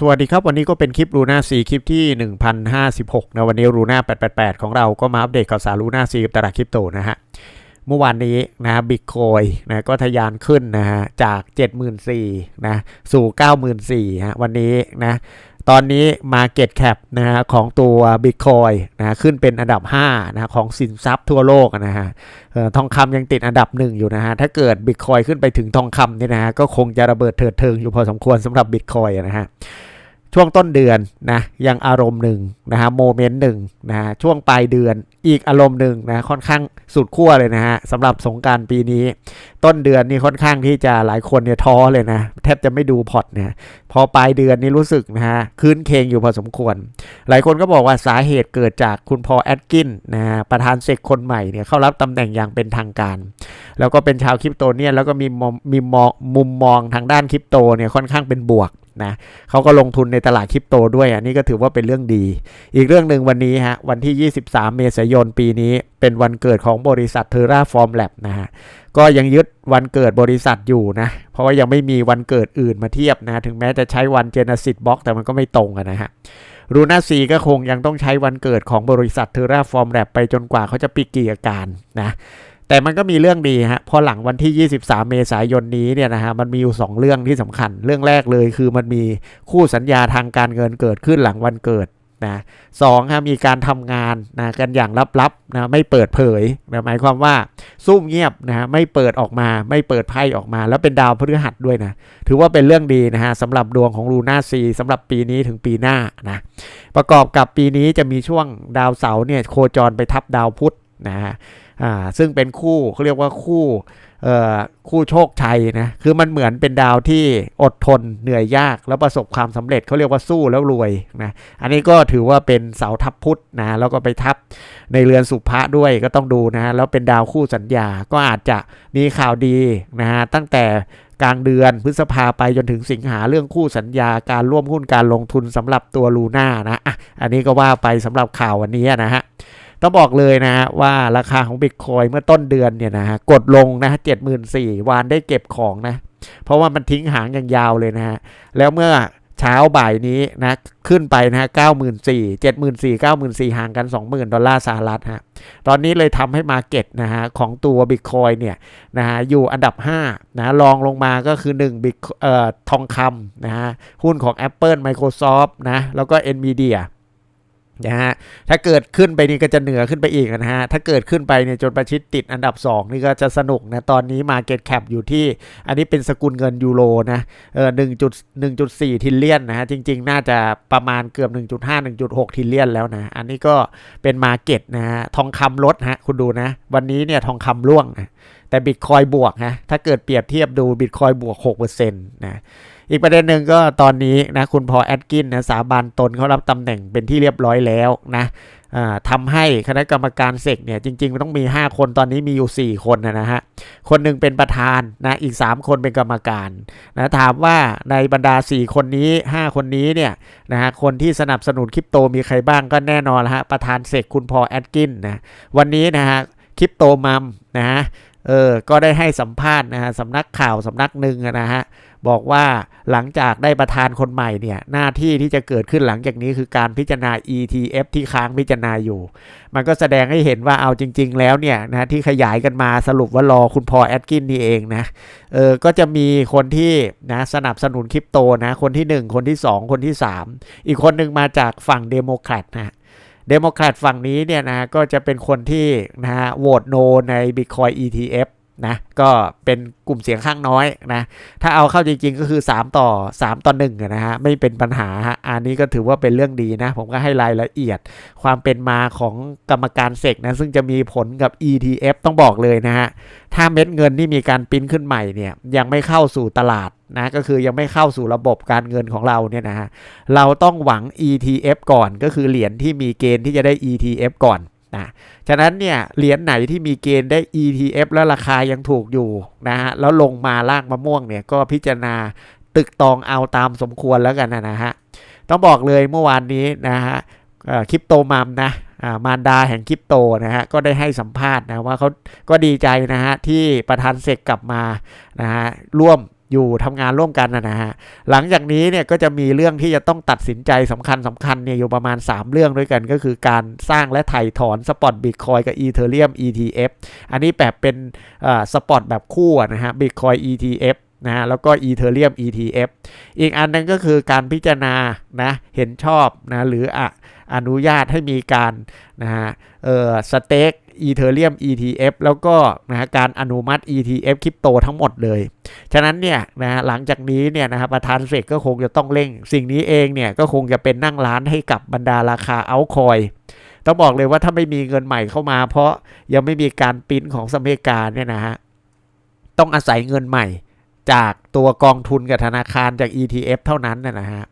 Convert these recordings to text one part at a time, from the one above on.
สวัสดีครับ วันนี้ก็เป็นคลิปรูน่าซีคลิปที่ 1056 นะ วันนี้รูน่า888 ของเราก็มาอัปเดตข่าวสารรูน่าซีกับตลาดคริปโตนะฮะ เมื่อวานนี้นะบิตคอยนะก็ทะยานขึ้นนะฮะ จาก 74,000นะสู่ 94,000ฮะวันนี้นะ ตอนนี้ Market Cap นะฮะของตัว Bitcoin นะขึ้นเป็นอันดับ5นะของสินทรัพย์ทั่วโลกนะฮะทองคำยังติดอันดับหนึ่งอยู่นะฮะถ้าเกิด Bitcoin ขึ้นไปถึงทองคำเนี่ยนะฮะก็คงจะระเบิดเถิดเทิงอยู่พอสมควรสำหรับ Bitcoin นะฮะช่วงต้นเดือนนะยังอารมณ์หนึ่งนะฮะโมเมนต์หนึ่งนะฮะช่วงปลายเดือนอีกอารมณ์หนึ่งนะค่อนข้างสุดขั้วเลยนะฮะสำหรับสงการปีนี้ ต้นเดือนนี่ค่อนข้างที่จะหลายคนเนี่ยท้อเลยนะ แทบจะไม่ดูพอร์ตเนี่ยพอปลายเดือนนี่รู้สึกนะฮะคืนเคงอยู่พอสมควร หลายคนก็บอกว่าสาเหตุเกิดจากคุณพอแอดกินนะฮะประธานเซกคนใหม่เนี่ยเข้ารับตำแหน่งอย่างเป็นทางการ แล้วก็เป็นชาวคริปโตเนี่ยแล้วก็มีมีมองมุมมองทางด้านคริปโตเนี่ยค่อนข้างเป็นบวกนะเขาก็ลงทุนในตลาดคริปโตด้วยอันนี้ก็ถือว่าเป็นเรื่องดี อีกเรื่องหนึ่งวันนี้ฮะวันที่ 23 เมษายนปีนี้ เป็นวันเกิดของบริษัทเทอร่าฟอร์มแลบนะฮะก็ยังยึดวันเกิดบริษัทอยู่นะเพราะว่ายังไม่มีวันเกิดอื่นมาเทียบนะถึงแม้จะใช้วันเจเนซิสบ็อกแต่มันก็ไม่ตรงกันนะฮะรูน่าซีก็คงยังต้องใช้วันเกิดของบริษัทเทอร่าฟอร์มแลบไปจนกว่าเขาจะปิดกิจการนะ แต่มันก็มีเรื่องดีฮะพอหลังวันที่ 23 เมษายนนี้เนี่ยนะฮะมันมีอยู่ 2 เรื่องที่สำคัญ เรื่องแรกเลยคือมันมีคู่สัญญาทางการเงินเกิดขึ้นหลังวันเกิดนะสองฮะมีการทำงานนะกันอย่างลับๆนะไม่เปิดเผยนะหมายความว่าซุ่มเงียบนะฮะไม่เปิดออกมา ไม่เปิดไพ่ออกมา แล้วเป็นดาวพฤหัสด้วยนะถือว่าเป็นเรื่องดีนะฮะสำหรับดวงของลูน่าซีสำหรับปีนี้ถึงปีหน้านะประกอบกับปีนี้จะมีช่วงดาวเสาร์เนี่ยโคจรไปทับดาวพุธนะฮะ อ่าซึ่งเป็นคู่เขาเรียกว่าคู่เอ่อคู่โชคชัยนะคือมันเหมือนเป็นดาวที่อดทนเหนื่อยยากแล้วประสบความสำเร็จเขาเรียกว่าสู้แล้วรวยนะอันนี้ก็ถือว่าเป็นเสาทับพุทธนะแล้วก็ไปทับในเรือนสุภะด้วยก็ต้องดูนะแล้วเป็นดาวคู่สัญญาก็อาจจะมีข่าวดีนะฮะตั้งแต่กลางเดือนพฤษภาไปจนถึงสิงหาเรื่องคู่สัญญาการร่วมหุ้นการลงทุนสำหรับตัวลูน่านะอะอันนี้ก็ว่าไปสำหรับข่าววันนี้นะฮะ ต้องบอกเลยนะฮะว่าราคาของบิตคอยเมื่อต้นเดือนเนี่ยนะฮะกดลงนะฮะเจ็ดหมื่นสี่วานได้เก็บของนะ เพราะว่ามันทิ้งหางอย่างยาวเลยนะฮะแล้วเมื่อเช้าบ่ายนี้นะขึ้นไปนะฮะเก้าหมื่นสี่เจ็ดหมื่นสี่เก้าหมื่นสี่ห่างกันสองหมื่นดอลลาร์สหรัฐฮะตอนนี้เลยทำให้มาเก็ตนะฮะของตัวบิตคอยเนี่ยนะฮะอยู่อันดับ5นะรองลงมาก็คือ1บิตเอ่อทองคำนะฮะหุ้นของ Apple Microsoft นะแล้วก็ Nvidia นะฮะถ้าเกิดขึ้นไปนี่ก็จะเหนือขึ้นไปอีกนะฮะถ้าเกิดขึ้นไปเนี่ยจนประชิดติดอันดับ 2 นี่ก็จะสนุกนะตอนนี้มาเก็ตแคปอยู่ที่ อันนี้เป็นสกุลเงินยูโรนะเออหนึ่งจุดหนึ่งจุดสี่ทิลเลียนนะฮะจริง ๆ น่าจะประมาณเกือบ 1.5 1.6 ทิลเลียนแล้วนะ อันนี้ก็เป็นมาเก็ตนะฮะทองคำลดฮะคุณดูนะ วันนี้เนี่ยทองคำร่วงนะ แต่บิตคอยบวกนะถ้าเกิดเปรียบเทียบดูบิตคอยบวก6%นะอีกประเด็นหนึ่งก็ตอนนี้นะคุณพอแอดกินนะสาบานตนเขารับตำแหน่งเป็นที่เรียบร้อยแล้วนะทำให้คณะกรรมการเสกเนี่ยจริงๆมันต้องมี 5 คนตอนนี้มีอยู่ 4 คนนะฮะ คนหนึ่งเป็นประธานนะอีก 3 คนเป็นกรรมการนะถามว่าในบรรดา 4 คนนี้ 5 คนนี้เนี่ยนะฮะคนที่สนับสนุนคริปโตมีใครบ้างก็แน่นอนฮะประธานเสกคุณพอแอดกินนะวันนี้นะฮะคริปโตมัมนะฮะ เออ ก็ได้ให้สัมภาษณ์นะฮะสำนักข่าวสำนักหนึ่งนะฮะ บอกว่าหลังจากได้ประธานคนใหม่เนี่ย หน้าที่ที่จะเกิดขึ้นหลังจากนี้คือการพิจารณา ETF ที่ค้างพิจารณาอยู่ มันก็แสดงให้เห็นว่าเอาจริง ๆ แล้วเนี่ยนะที่ขยายกันมาสรุปว่ารอคุณพอแอดกินนี่เองนะ เออ ก็จะมีคนที่นะสนับสนุนคริปโตนะ คนที่ 1 คนที่ 2 คนที่ 3 อีกคนหนึ่งมาจากฝั่งเดโมแครตนะ เดโมแครตฝั่งนี้เนี่ยนะก็จะเป็นคนที่นะฮะโหวตโนใน Bitcoin ETF นะก็เป็นกลุ่มเสียงข้างน้อยนะถ้าเอาเข้าจริงๆก็คือ 3 ต่อ 3 ต่อ1นะฮะไม่เป็นปัญหาฮะอันนี้ก็ถือว่าเป็นเรื่องดีนะ ผมก็ให้รายละเอียดความเป็นมาของกรรมการเสกนะซึ่งจะมีผลกับ ETF ต้องบอกเลยนะฮะถ้าเม็ดเงินที่มีการปิ้นขึ้นใหม่เนี่ยยังไม่เข้าสู่ตลาดนะก็คือยังไม่เข้าสู่ระบบการเงินของเราเนี่ยนะฮะเราต้องหวัง ETF ก่อนก็คือเหรียญที่มีเกณฑ์ที่จะได้ ETF ก่อน นะฉะนั้นเนี่ยเหรียญไหนที่มีเกณฑ์ได้ ETF แล้วราคายังถูกอยู่นะฮะแล้วลงมาล่างมะม่วงเนี่ยก็พิจารณาตึกตองเอาตามสมควรแล้วกันนะฮะต้องบอกเลยเมื่อวานนี้นะฮะคริปโตมัมนะมารดาแห่งคริปโตนะฮะก็ได้ให้สัมภาษณ์นะว่าเขาก็ดีใจนะฮะที่ประธานเซกกลับมานะฮะร่วม อยู่ทำงานร่วมกันนะฮะหลังจากนี้เนี่ยก็จะมีเรื่องที่จะต้องตัดสินใจสำคัญสำคัญเนี่ยอยู่ประมาณ 3 เรื่องด้วยกันก็คือการสร้างและถ่ายถอนสปอตบิตคอยกับอีเทเรียม ETF อันนี้แบบเป็นสปอตแบบคู่นะฮะบิตคอย ETF นะฮะแล้วก็ Ethereum ETF อีกอันนึงก็คือการพิจารณานะเห็นชอบนะหรือออนุญาตให้มีการนะฮะเออสเต็ก Ethereum ETF แล้วก็นะการอนุมัติ ETF คริปโตทั้งหมดเลย ฉะนั้นเนี่ยนะหลังจากนี้เนี่ยนะครับประธานเฟดก็คงจะต้องเร่ง สิ่งนี้เองเนี่ยก็คงจะเป็นนั่งร้านให้กับบรรดาราคาเอาคอยต้องบอกเลยว่าถ้าไม่มีเงินใหม่เข้ามา เพราะยังไม่มีการปิ้นของสหรัฐอเมริกาเนี่ยนะฮะต้องอาศัยเงินใหม่จากตัวกองทุนกับธนาคารจาก ETF เท่านั้นนะฮะ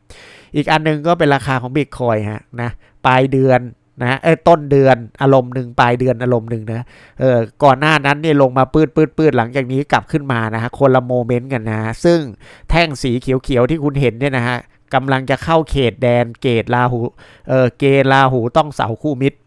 อีกอันนึงก็เป็นราคาของบิตคอยฮะนะ ปลายเดือน นะเอ้ต้นเดือนอารมณ์หนึ่งปลายเดือนอารมณ์หนึ่งนะเออก่อนหน้านั้นเนี่ยลงมาปืดปืดปืดหลังจากนี้กลับขึ้นมานะฮะคนละโมเมนต์กันนะซึ่งแท่งสีเขียวๆที่คุณเห็นเนี่ยนะฮะกำลังจะเข้าเขตแดนเกตลาหูเออเกลาหูต้องเสาคู่มิตร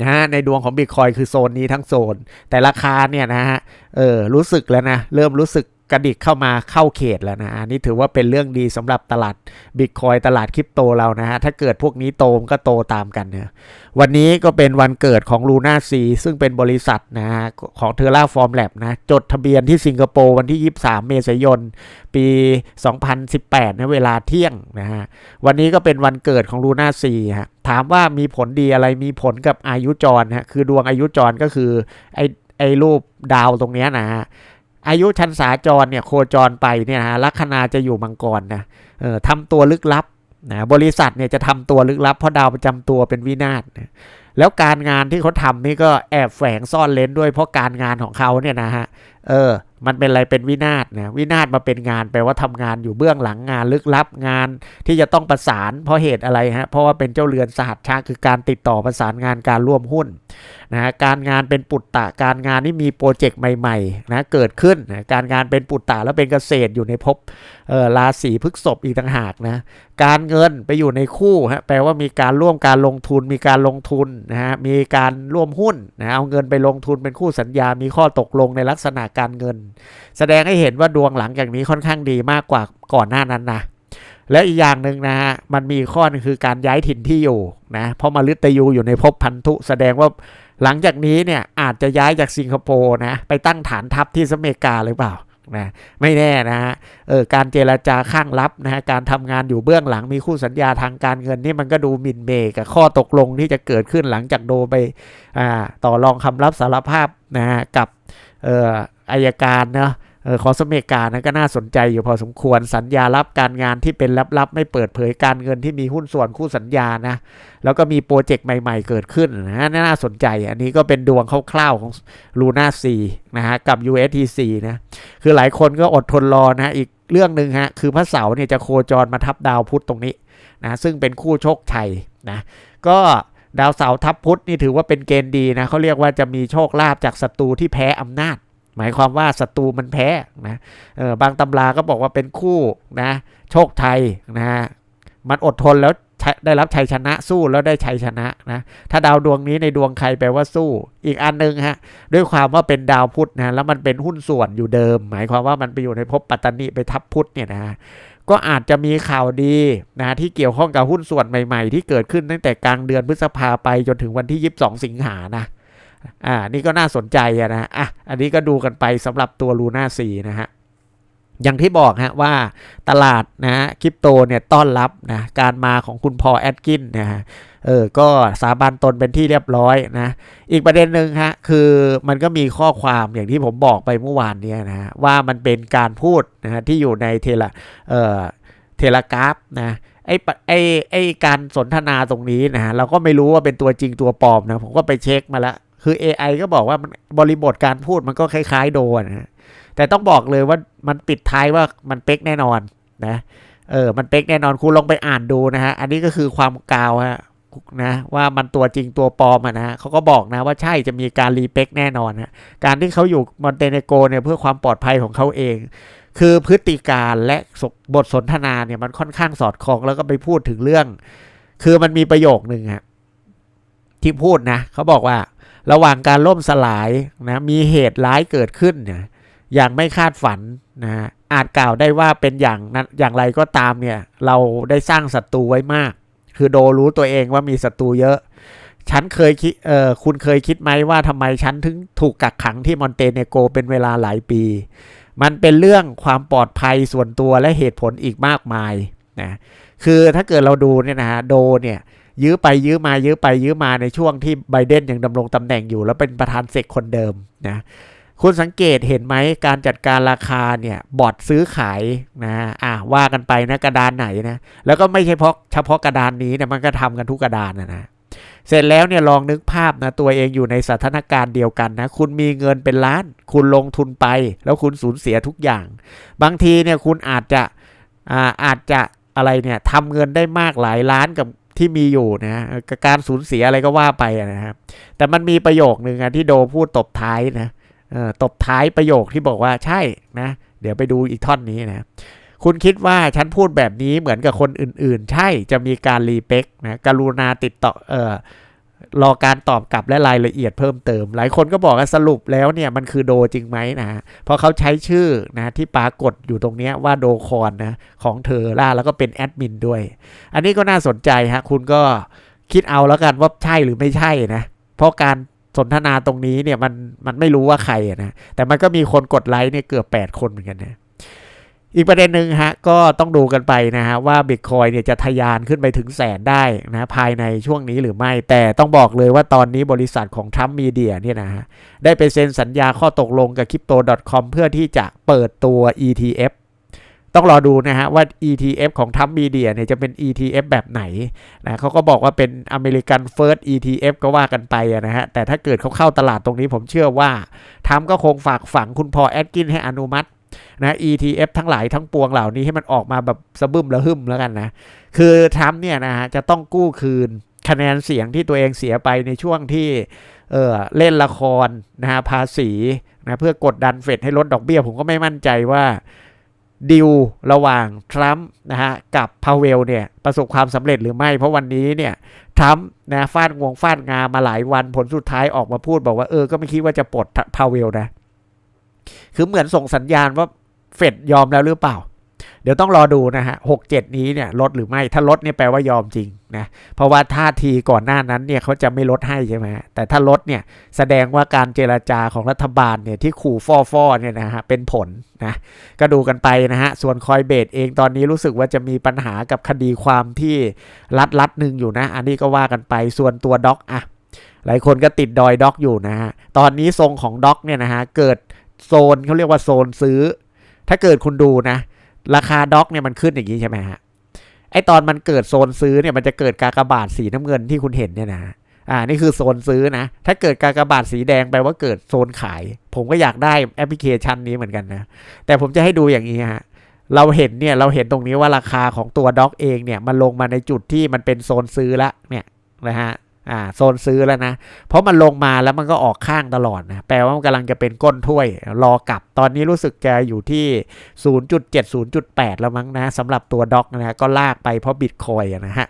นะฮะในดวงของบิตคอยคือโซนนี้ทั้งโซน แต่ราคาเนี่ยนะฮะเออรู้สึกแล้วนะ เริ่มรู้สึก กระดิกเข้ามาเข้าเขตแล้วนะอันนี้ถือว่าเป็นเรื่องดีสำหรับตลาดบิตคอยตลาดคริปโตเรานะฮะ ถ้าเกิดพวกนี้โตมก็โตตามกันเนี่ยวันนี้ก็เป็นวันเกิดของลูน่าซีซึ่งเป็นบริษัทนะฮะของเทอร่าฟอร์มแลบนะ จดทะเบียนที่สิงคโปร์วันที่ 23 เมษายน ปี 2018นะเวลาเที่ยงนะฮะ วันนี้ก็เป็นวันเกิดของลูน่าซีฮะ ถามว่ามีผลดีอะไรมีผลกับอายุจรฮะ คือดวงอายุจรก็คือไอไอรูปดาวตรงนี้นะฮะ อายุชันสาจรเนี่ยโคจรไปเนี่ยฮะลัคนาจะอยู่มังกรนะเออทำตัวลึกลับนะบริษัทเนี่ยจะทำตัวลึกลับเพราะดาวประจำตัวเป็นวินาศนะแล้วการงานที่เขาทำนี่ก็แอบแฝงซ่อนเลนด้วยเพราะการงานของเขาเนี่ยนะฮะ เออ มันเป็นอะไรเป็นวินาศนะวินาศมาเป็นงานแปลว่าทำงานอยู่เบื้องหลังงานลึกลับงานที่จะต้องประสาน เพราะเหตุอะไรฮะเพราะว่าเป็นเจ้าเรือนสหัสชาคือการติดต่อประสานงานการร่วมหุ้นนะการงานเป็นปุตตะการงานที่มีโปรเจกต์ใหม่ๆนะเกิดขึ้นนะการงานเป็นปุตตะแล้วเป็นเกษตรอยู่ในภพเออราศีพฤกษภอีกต่างหากนะการเงินไปอยู่ในคู่ฮะแปลว่ามีการร่วมการลงทุนมีการลงทุนนะฮะมีการร่วมหุ้นนะเอาเงินไปลงทุนเป็นคู่สัญญา มีข้อตกลงในลักษณะการเงิน แสดงให้เห็นว่าดวงหลังจากนี้ค่อนข้างดีมากกว่าก่อนหน้านั้นนะแล้วอีกอย่างหนึ่งนะฮะมันมีข้อนึงคือการย้ายถิ่นที่อยู่นะเพราะมาลึตยูอยู่ในภพพันธุ แสดงว่าหลังจากนี้เนี่ยอาจจะย้ายจากสิงคโปร์นะไปตั้งฐานทัพที่สหรัฐอเมริกาหรือเปล่านะไม่แน่นะฮะเออการเจรจาข้างลับนะฮะการทำงานอยู่เบื้องหลังมีคู่สัญญาทางการเงินนี่มันก็ดูมินเมกับข้อตกลงที่จะเกิดขึ้นหลังจากโดไปอ่าต่อรองคำรับสารภาพนะฮะกับเอ่อ อายการเนาะขอสมเมกานะก็น่าสนใจอยู่พอสมควรสัญญารับการงานที่เป็นลับๆ ไม่เปิดเผยการเงินที่มีหุ้นส่วนคู่สัญญานะ แล้วก็มีโปรเจกต์ใหม่ๆเกิดขึ้นนะน่าสนใจ อันนี้ก็เป็นดวงคร่าวๆของ Luna 4นะฮะกับ USTC นะคือหลายคนก็อดทนรอนะอีกเรื่องหนึ่งฮะคือพระเสาร์เนี่ยจะโคจรมาทับดาวพุธตรงนี้นะซึ่งเป็นคู่โชคชัยนะก็ดาวเสาร์ทับพุธนี่ถือว่าเป็นเกณฑ์ดีนะเขาเรียกว่าจะมีโชคลาภจากศัตรูที่แพ้อำนาจ หมายความว่าศัตรูมันแพ้นะเออบางตำราก็บอกว่าเป็นคู่นะโชคไทยนะฮะมันอดทนแล้วได้รับชัยชนะสู้แล้วได้ชัยชนะนะถ้าดาวดวงนี้ในดวงใครแปลว่าสู้ อีกอันนึงฮะด้วยความว่าเป็นดาวพุธนะแล้วมันเป็นหุ้นส่วนอยู่เดิม หมายความว่ามันไปอยู่ในภพปัตตานีไปทับพุธเนี่ยนะก็อาจจะมีข่าวดีนะที่เกี่ยวข้องกับหุ้นส่วนใหม่ ๆ ที่เกิดขึ้นตั้งแต่กลางเดือนพฤษภาไปจนถึงวันที่ 22 สิงหานะ อ่านี่ก็น่าสนใจอะนะอะอันนี้ก็ดูกันไปสำหรับตัวลูน่าสีนะฮะอย่างที่บอกฮะว่าตลาดนะฮะคริปโตเนี่ยต้อนรับนะการมาของคุณพอแอดกินนะฮะเออก็สาบานตนเป็นที่เรียบร้อยนะอีกประเด็นหนึ่งฮะคือมันก็มีข้อความอย่างที่ผมบอกไปเมื่อวานนี้นะฮะว่ามันเป็นการพูดนะฮะที่อยู่ในเทเลเอ่อเทเลกราฟนะไอ้ไอ้ไอ้การสนทนาตรงนี้นะฮะเราก็ไม่รู้ว่าเป็นตัวจริงตัวปลอมนะผมก็ไปเช็คมาแล้ว คือ AI ก็บอกว่ามันบริบทการพูดมันก็คล้าย ๆ โดนะแต่ต้องบอกเลยว่ามันปิดท้ายว่ามันเป๊กแน่นอนนะ เออ มันเป๊กแน่นอนคุณลองไปอ่านดูนะฮะ อันนี้ก็คือความกาวฮะนะว่ามันตัวจริงตัวปลอมนะฮะเขาก็บอกนะว่าใช่จะมีการรีเป๊กแน่นอนฮะการที่เขาอยู่มอนเตเนโกเนี่ยเพื่อความปลอดภัยของเขาเอง คือพฤติการและบทสนทนาเนี่ยมันค่อนข้างสอดคล้องแล้วก็ไปพูดถึงเรื่อง คือมันมีประโยคหนึ่งฮะที่พูดนะเขาบอกว่า ระหว่างการล่มสลายนะมีเหตุร้ายเกิดขึ้นเนี่ยอย่างไม่คาดฝันนะอาจกล่าวได้ว่าเป็นอย่างนั้นอย่างไรก็ตามเนี่ยเราได้สร้างศัตรูไว้มาก คือโดรู้ตัวเองว่ามีศัตรูเยอะ ฉันเคยคิดเออคุณเคยคิดไหมว่าทำไมฉันถึงถูกกักขังที่มอนเตเนโกเป็นเวลาหลายปี มันเป็นเรื่องความปลอดภัยส่วนตัวและเหตุผลอีกมากมายนะคือถ้าเกิดเราดูเนี่ยนะฮะโดเนี่ย ยื้อไปยื้อมายื้อไปยื้อมาในช่วงที่ไบเดนยังดำรงตำแหน่งอยู่ แล้วเป็นประธานเซกคนเดิมนะคุณสังเกตเห็นไหมการจัดการราคาเนี่ยบอร์ดซื้อขายนะอะว่ากันไปนะกระดานไหนนะแล้วก็ไม่ใช่เพราะเฉพาะกระดานนี้นะมันก็ทำกันทุกกระดานนะนะเสร็จแล้วเนี่ยลองนึกภาพนะตัวเองอยู่ในสถานการณ์เดียวกันนะคุณมีเงินเป็นล้าน คุณลงทุนไป แล้วคุณสูญเสียทุกอย่าง บางทีเนี่ยคุณอาจจะอ่าอาจจะอะไรเนี่ยทำเงินได้มากหลายล้านกับ ที่มีอยู่นะกับการสูญเสียอะไรก็ว่าไปนะครับ แต่มันมีประโยคนึงนะที่โดพูดตบท้ายนะตบท้ายประโยคที่บอกว่าใช่นะ เดี๋ยวไปดูอีกท่อนนี้นะคุณคิดว่าฉันพูดแบบนี้เหมือนกับคนอื่นๆ ใช่จะมีการรีเพ็กนะกรุณาติดต่อเออ รอการตอบกลับและรายละเอียดเพิ่มเติม หลายคนก็บอกว่าสรุปแล้วเนี่ยมันคือโดจริงไหมนะเพราะเขาใช้ชื่อนะที่ปรากฏอยู่ตรงนี้ว่าโดคอนนะของเธอล่าแล้วก็เป็นแอดมินด้วย อันนี้ก็น่าสนใจฮะคุณก็คิดเอาแล้วกันว่าใช่หรือไม่ใช่นะ เพราะการสนทนาตรงนี้เนี่ยมันมันไม่รู้ว่าใครนะแต่มันก็มีคนกดไลค์เนี่ยเกือบ 8 คนเหมือนกันนะ อีกประเด็นหนึ่งฮะก็ต้องดูกันไปนะฮะว่าบิตคอยเนี่ยจะทะยานขึ้นไปถึงแสนได้นะภายในช่วงนี้หรือไม่ แต่ต้องบอกเลยว่าตอนนี้บริษัทของทรัมป์มีเดียเนี่ยนะฮะได้ไปเซ็นสัญญาข้อตกลงกับ Crypto.com เพื่อที่จะเปิดตัว ETF ต้องรอดูนะฮะว่า ETF ของทัมมีเดียเนี่ยจะเป็น ETF แบบไหนนะเขาก็บอกว่าเป็นอเมริกันเฟิร์ส ETF ก็ว่ากันไปนะฮะแต่ถ้าเกิดเขาเข้าตลาดตรงนี้ผมเชื่อว่าทัมก็คงฝากฝังคุณพอแอดกินให้อนุมัติ นะ ETF ทั้งหลายทั้งปวงเหล่านี้ให้มันออกมาแบบสะบึมระหึมแล้วกันนะ คือทรัมป์เนี่ยนะฮะจะต้องกู้คืนคะแนนเสียงที่ตัวเองเสียไปในช่วงที่เออเล่นละครนะฮะภาษีนะเพื่อกดดันเฟดให้ลดดอกเบี้ย ผมก็ไม่มั่นใจว่าดิวระหว่างทรัมป์นะฮะกับพาเวลเนี่ยประสบความสำเร็จหรือไม่ เพราะวันนี้เนี่ยทรัมป์นะฟาดงวงฟาดงามาหลายวันผลสุดท้ายออกมาพูดบอกว่าเออก็ไม่คิดว่าจะปลดพาเวลนะ คือเหมือนส่งสัญญาณว่าเฟดยอมแล้วหรือเปล่า เดี๋ยวต้องรอดูนะฮะหกเจ็ดนี้เนี่ยลดหรือไม่ถ้าลดเนี่ยแปลว่ายอมจริงนะเพราะว่าท่าทีก่อนหน้านั้นเนี่ยเขาจะไม่ลดให้ใช่ไหมแต่ถ้าลดเนี่ยแสดงว่าการเจราจาของรัฐบาลเนี่ยที่ขู่ฟอฟอเนี่ยนะฮะเป็นผลนะก็ดูกันไปนะฮะส่วนคอยเบดเองตอนนี้รู้สึกว่าจะมีปัญหากับคดีความที่รัดรัดหนึ่งอยู่นะ อันนี้ก็ว่ากันไปส่วนตัวด็อกอะหลายคนก็ติดดอยด็อกอยู่นะฮะตอนนี้ทรงของด็อกเนี่ยนะฮะเกิด โซนเขาเรียกว่าโซนซื้อ ถ้าเกิดคุณดูนะ ราคาด็อกเนี่ยมันขึ้นอย่างนี้ใช่ไหมฮะไอตอนมันเกิดโซนซื้อเนี่ยมันจะเกิดกากบาทสีน้ำเงินที่คุณเห็นเนี่ยนะอ่านี่คือโซนซื้อนะ ถ้าเกิดกากบาทสีแดงแปลว่าเกิดโซนขาย ผมก็อยากได้แอปพลิเคชันนี้เหมือนกันนะ แต่ผมจะให้ดูอย่างนี้ฮะเราเห็นเนี่ยเราเห็นตรงนี้ว่าราคาของตัวด็อกเองเนี่ยมันลงมาในจุดที่มันเป็นโซนซื้อละเนี่ยนะฮะ อ่าโซนซื้อแล้วนะ เพราะมันลงมาแล้วมันก็ออกข้างตลอดนะแปลว่ามันกำลังจะเป็นก้นถ้วยรอกลับตอนนี้รู้สึกจะอยู่ที่ 0.7 0.8 แล้วมั้งนะสำหรับตัวด็อกนะก็ลากไปเพราะบิตคอยนะฮะ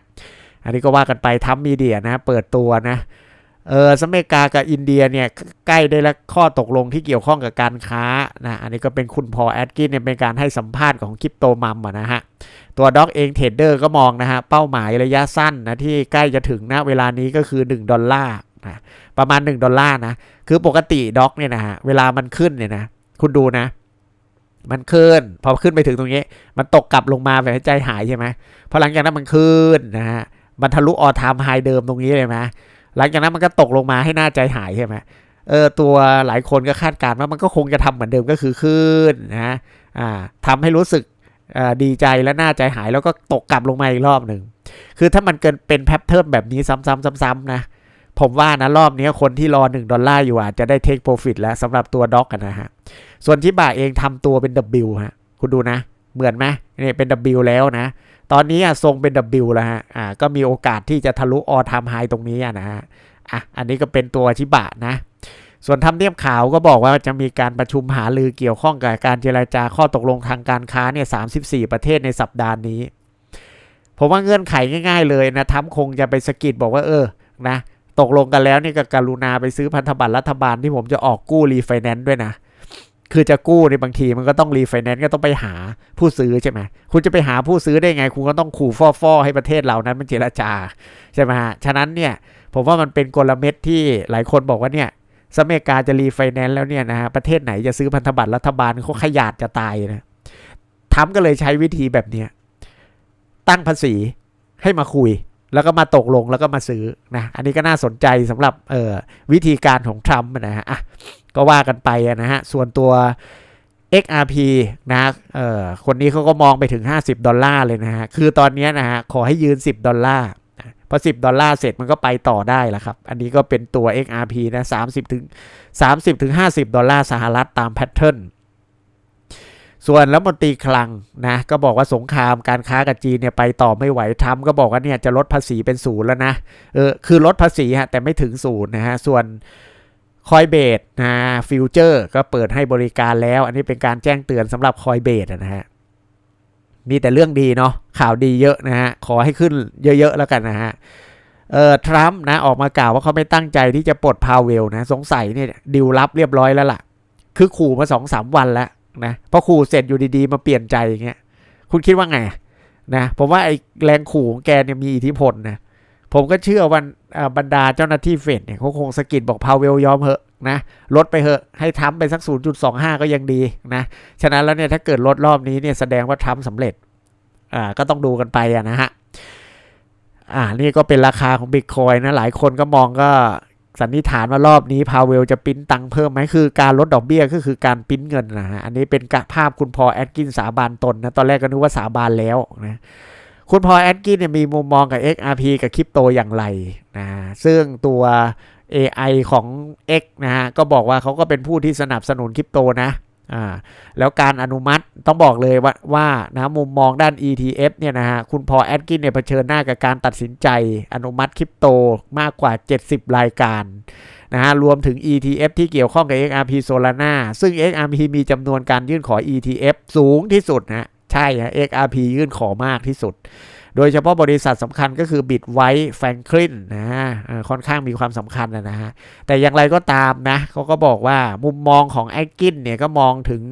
อันนี้ก็ว่ากันไปทัมมีเดียนะเปิดตัวนะเออสเมริกากับอินเดียเนี่ยใกล้ได้แล้วข้อตกลงที่เกี่ยวข้องกับการค้านะอันนี้ก็เป็นคุณพอแอดกินเนี่ยเป็นการให้สัมภาษณ์ของคริปโตมัมนะฮะ ตัวด็อกเองเทรดเดอร์ก็มองนะฮะเป้าหมายระยะสั้นนะที่ใกล้จะถึงนะเวลานี้ก็คือ 1 ดอลลาร์นะประมาณ 1 ดอลลาร์นะ คือปกติด็อกเนี่ยนะฮะเวลามันขึ้นเนี่ยนะ คุณดูนะ มันขึ้น พอขึ้นไปถึงตรงนี้ มันตกกลับลงมาแบบใจหายใช่ไหมพอหลังจากนั้นมันขึ้นนะฮะมันทะลุออทามไฮเดิมตรงนี้เลยไหมหลังจากนั้นมันก็ตกลงมาให้หน้าใจหายใช่ไหมเออตัวหลายคนก็คาดการณ์ว่ามันก็คงจะทำเหมือนเดิมก็คือขึ้นนะอ่าทำให้รู้สึก ดีใจและน่าใจหายแล้วก็ตกกลับลงมาอีกรอบหนึ่ง คือถ้ามันเกินเป็นแพทเทิร์นแบบนี้ซ้ำๆๆๆนะผมว่านะรอบนี้คนที่รอ 1 ดอลลาร์อยู่อาจจะได้เทคโปรฟิตแล้วสำหรับตัวด็อกกันนะฮะ ส่วนที่บ่าเองทำตัวเป็น W ฮะ คุณดูนะ เหมือนไหมนี่เป็น W แล้วนะ ตอนนี้ทรงเป็น W แล้วฮะอ่าก็มีโอกาสที่จะทะลุออทามไฮตรงนี้นะฮะอะอันนี้ก็เป็นตัวชิบะนะ ส่วนทำเนียบขาวก็บอกว่าจะมีการประชุมหาลือเกี่ยวข้องกับการเจราจาข้อตกลงทางการค้าเนี่ย 34 ประเทศในสัปดาห์นี้ ผมว่าเงื่อนไขง่าย ๆ เลยนะทัมคงจะไปสกิดบอกว่าเออ นะ ตกลงกันแล้วนี่ก็กรุณาไปซื้อพันธบัตรรัฐบาลที่ผมจะออกกู้รีไฟแนนซ์ด้วยนะ คือจะกู้ในบางทีมันก็ต้องรีไฟแนนซ์ก็ต้องไปหาผู้ซื้อใช่ไหมคุณจะไปหาผู้ซื้อได้ไง คุณก็ต้องขู่ฟ่อๆให้ประเทศเรานั้นมันเจรจาใช่ไหมฮะ ฉะนั้นเนี่ย ผมว่ามันเป็นกลเม็ดที่หลายคนบอกว่าเนี่ย สเมกาจะรีไฟแนนซ์แล้วเนี่ยนะฮะประเทศไหนจะซื้อพันธบัตรรัฐบาลเขาขยาดจะตายนะทำก็เลยใช้วิธีแบบเนี้ยตั้งภาษีให้มาคุย แล้วก็มาตกลงแล้วก็มาซื้อนะอันนี้ก็น่าสนใจสำหรับเอ่อวิธีการของทรัมป์นะฮะอะก็ว่ากันไปนะฮะส่วนตัว XRP นะเอ่อคนนี้เขาก็มองไปถึง 50 ดอลลาร์เลยนะฮะคือตอนนี้นะฮะขอให้ยืน 10 ดอลลาร์ พอ 10 ดอลลาร์เสร็จมันก็ไปต่อได้แล้วครับ อันนี้ก็เป็นตัว XRP นะ30ถึง30ถึง50 ดอลลาร์สหรัฐตามแพทเทิร์นส่วนรัฐมนตรีคลังนะก็บอกว่าสงครามการค้ากับจีนเนี่ยไปต่อไม่ไหวทำก็บอกว่าเนี่ยจะลดภาษีเป็นศูนย์แล้วนะเออคือลดภาษีฮะแต่ไม่ถึงศูนย์นะฮะส่วนคอยเบดนะฟิวเจอร์ก็เปิดให้บริการแล้ว อันนี้เป็นการแจ้งเตือนสำหรับคอยเบดนะฮะ มีแต่เรื่องดีเนาะข่าวดีเยอะนะฮะขอให้ขึ้นเยอะๆแล้วกันนะฮะเออทรัมป์นะออกมากล่าวว่าเขาไม่ตั้งใจที่จะปลดพาวเวลนะสงสัยเนี่ยดิวรับเรียบร้อยแล้วล่ะ คือขู่มาสองสามวันแล้วนะพอขู่เสร็จอยู่ดีๆ มาเปลี่ยนใจอย่างเงี้ยคุณคิดว่าไงนะผมว่าไอ้แรงขู่ของแกเนี่ยมีอิทธิพลนะ ผมก็เชื่อวันบรรดาเจ้าหน้าที่เฟดเนี่ยเขาคงสกิดบอกพาวเวลยอมเหอะนะลดไปเหอะให้ทำไปสัก 0.25 ก็ยังดีนะฉะนั้นแล้วเนี่ยถ้าเกิดลดรอบนี้เนี่ยแสดงว่าทำสำเร็จอ่าก็ต้องดูกันไปอะนะฮะอ่านี่ก็เป็นราคาของบิตคอยนะหลายคนก็มองก็สันนิษฐานว่ารอบนี้พาวเวลจะปิ้นตังเพิ่มไหมคือการลดดอกเบี้ยก็คือการปิ้นเงินนะฮะอันนี้เป็นภาพคุณพอแอดกินสาบานตนนะตอนแรกก็นึกว่าสาบานแล้วนะ คุณพอแอดกินเนี่ยมีมุมมองกับ XRP กับคริปโตอย่างไรนะซึ่งตัว AI ของ X นะฮะก็บอกว่าเขาก็เป็นผู้ที่สนับสนุนคริปโตนะอ่าแล้วการอนุมัติต้องบอกเลยว่าว่านะมุมมองด้าน ETF เนี่ยนะฮะคุณพอแอดกินเนี่ยเผชิญหน้ากับการตัดสินใจอนุมัติคริปโตมากกว่า 70 รายการนะฮะรวมถึง ETF ที่เกี่ยวข้องกับ XRP Solana ซึ่ง XRP มีจำนวนการยื่นขอ ETF สูงที่สุดนะ ใช่ฮะ XRP ยื่นขอมากที่สุด โดยเฉพาะบริษัทสำคัญก็คือบิตไวท์แฟรงคลินนะฮะค่อนข้างมีความสำคัญนะฮะ แต่อย่างไรก็ตามนะเขาก็บอกว่ามุมมองของแอดกินเนี่ยก็มองถึง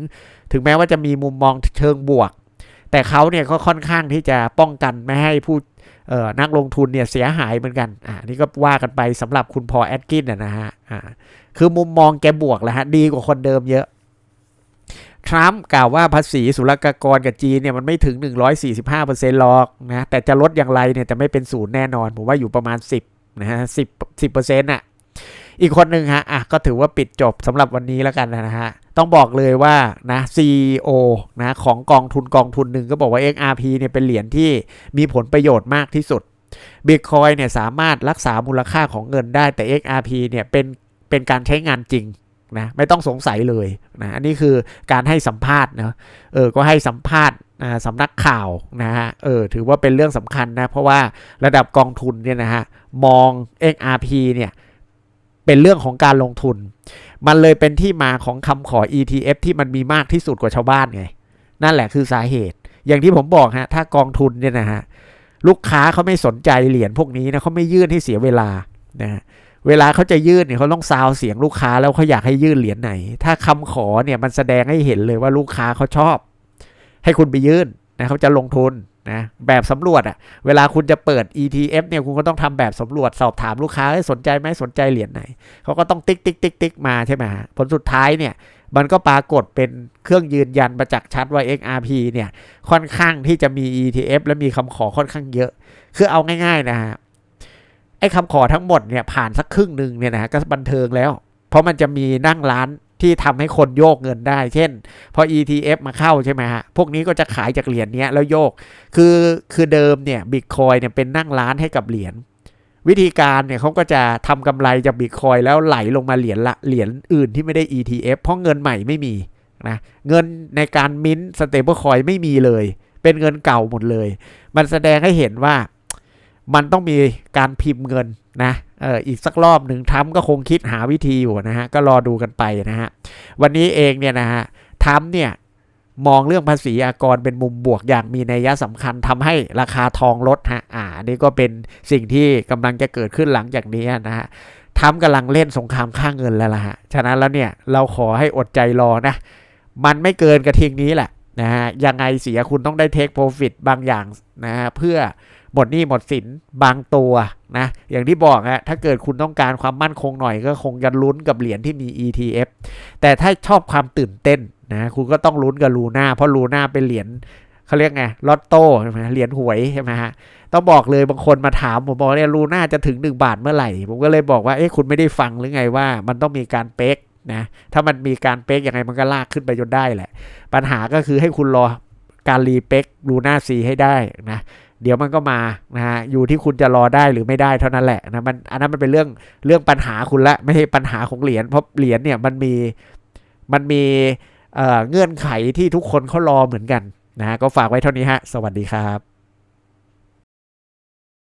ถึงแม้ว่าจะมีมุมมองเชิงบวก แต่เขาเนี่ยก็ค่อนข้างที่จะป้องกันไม่ให้ผู้นักลงทุนเนี่ยเสียหายเหมือนกัน อ่านี่ก็ว่ากันไปสำหรับคุณพอแอดกินนะฮะ อ่า คือมุมมองแกบวกแหละฮะ ดีกว่าคนเดิมเยอะ ทรัมป์กล่าวว่าภาษีศุลกากรกับจีนเนี่ยมันไม่ถึง 145%หรอกนะแต่จะลดอย่างไรเนี่ยจะไม่เป็นศูนย์แน่นอน ผมว่าอยู่ประมาณ 10นะฮะ10 10%น่ะอีกคนหนึ่งฮะอะก็ถือว่าปิดจบสำหรับวันนี้แล้วกันนะฮะต้องบอกเลยว่านะ CEO นะของกองทุนกองทุนหนึ่งก็บอกว่า XRP เนี่ยเป็นเหรียญที่มีผลประโยชน์มากที่สุด Bitcoin เนี่ยสามารถรักษามูลค่าของเงินได้แต่ XRP เนี่ยเป็นเป็นการใช้งานจริง นะไม่ต้องสงสัยเลยนะอันนี้คือการให้สัมภาษณ์นะเออก็ให้สัมภาษณ์สำนักข่าวนะฮะเออถือว่าเป็นเรื่องสำคัญนะเพราะว่าระดับกองทุนเนี่ยนะฮะมอง XRP เนี่ยเป็นเรื่องของการลงทุน มันเลยเป็นที่มาของคำขอ ETF ที่มันมีมากที่สุดกว่าชาวบ้านไง นั่นแหละคือสาเหตุ อย่างที่ผมบอกฮะถ้ากองทุนเนี่ยนะฮะลูกค้าเขาไม่สนใจเหรียญพวกนี้นะเขาไม่ยื่นให้เสียเวลานะ เวลาเขาจะยื่นเนี่ยเขาต้องซาวเสียงลูกค้าแล้วเขาอยากให้ยื่นเหรียญไหน ถ้าคำขอเนี่ยมันแสดงให้เห็นเลยว่าลูกค้าเขาชอบ ให้คุณไปยื่นนะเขาจะลงทุนนะแบบสำรวจอะเวลาคุณจะเปิด ETF เนี่ยคุณก็ต้องทำแบบสำรวจสอบถามลูกค้าสนใจไหมสนใจเหรียญไหนเขาก็ต้องติ๊กติ๊กติ๊กติ๊กมาใช่ไหมฮะผลสุดท้ายเนี่ยมันก็ปรากฏเป็นเครื่องยืนยันประจักษ์ชัดว่า XRP เนี่ยค่อนข้างที่จะมี ETF และมีคำขอค่อนข้างเยอะ คือเอาง่ายๆนะฮะ ไอ้คำขอทั้งหมดเนี่ยผ่านสักครึ่งหนึ่งเนี่ยนะก็บันเทิงแล้ว เพราะมันจะมีนั่งร้านที่ทำให้คนโยกเงินได้ เช่น พอ ETF มาเข้าใช่ไหมฮะ พวกนี้ก็จะขายจากเหรียญนี้แล้วโยก คือคือเดิมเนี่ยบิตคอยเนี่ยเป็นนั่งร้านให้กับเหรียญ วิธีการเนี่ยเขาก็จะทำกำไรจากบิตคอยแล้วไหลลงมาเหรียญละเหรียญอื่นที่ไม่ได้ ETF เพราะเงินใหม่ไม่มีนะเงินในการมิ้นสเตเบิลคอยไม่มีเลย เป็นเงินเก่าหมดเลย มันแสดงให้เห็นว่า มันต้องมีการพิมพ์เงินนะเอออีกสักรอบหนึ่งทั้มก็คงคิดหาวิธีอยู่นะฮะ ก็รอดูกันไปนะฮะ วันนี้เองเนี่ยนะฮะทั้มเนี่ยมองเรื่องภาษีอากรเป็นมุมบวกอย่างมีนัยสำคัญทำให้ราคาทองลดฮะ อ่า นี่ก็เป็นสิ่งที่กำลังจะเกิดขึ้นหลังจากนี้นะฮะทั้มกำลังเล่นสงครามข้างเงินแล้วล่ะฮะ ฉะนั้นแล้วเนี่ยเราขอให้อดใจรอนะ มันไม่เกินกระทิงนี้แหละนะฮะ ยังไงเสียคุณต้องได้เทคโปรฟิตบางอย่างนะฮะเพื่อ หมดหนี้หมดสินบางตัวนะอย่างที่บอกฮะถ้าเกิดคุณต้องการความมั่นคงหน่อยก็คงจะลุ้นกับเหรียญที่มี ETF แต่ถ้าชอบความตื่นเต้นนะคุณก็ต้องลุ้นกับลูน่าเพราะลูน่าเป็นเหรียญเขาเรียกไงลอตโต้ใช่ไหมเหรียญหวยใช่ไหมฮะต้องบอกเลยบางคนมาถามผมบอกเนี่ยลูน่าจะถึง 1 บาทเมื่อไหร่ ผมก็เลยบอกว่าเอ๊ะคุณไม่ได้ฟังหรือไงว่ามันต้องมีการเป๊กนะถ้ามันมีการเป๊กยังไงมันก็ลากขึ้นไปจนได้แหละ ปัญหาก็คือให้คุณรอการรีเป๊กลูน่าซีให้ได้นะ เดี๋ยวมันก็มานะฮะอยู่ที่คุณจะรอได้หรือไม่ได้เท่านั้นแหละนะมันอันนั้นมันเป็นเรื่องเรื่องปัญหาคุณละไม่ใช่ปัญหาของเหรียญเพราะเหรียญเนี่ยมันมีมันมีเอ่อเงื่อนไขที่ทุกคนเขารอเหมือนกันนะฮะก็ฝากไว้เท่านี้ฮะ สวัสดีครับ